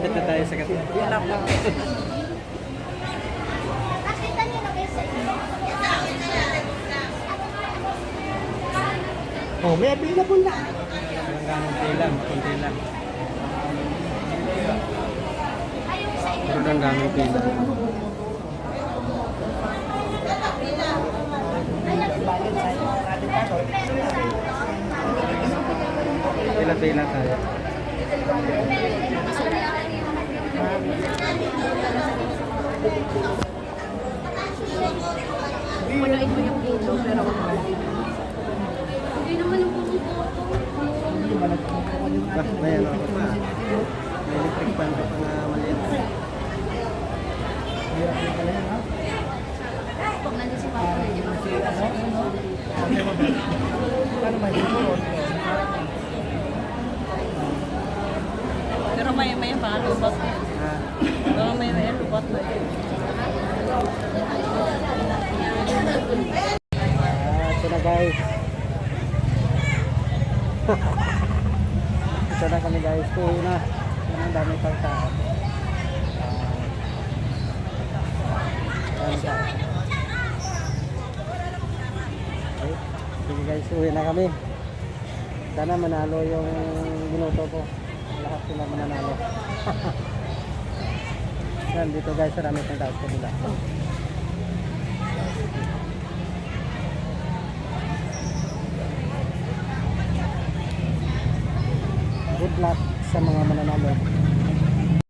Malapit na tayo sa po. Oh, may available na. Walang ganong pila, kunti lang. Pero lang ganong pila. Pila-pila tayo. Punuin mo yung puso pero Hindi naman yung pumunta Bah, may ano ako pa. May electric fan pa pang uh, maliit. pag nandun si Papa na di ba? Ano may siguro? Pero may may pangalubot. Ah, Pero may may lubot na. ah, ito na guys. ito na kami guys. Tuwi na. Ang dami pang tao. Ah. Sige guys, uwi na kami. Sana manalo yung minuto ko. Lahat sila mananalo. Yan, dito guys, marami pang tao sa kabila. Good luck sa mga mananalo.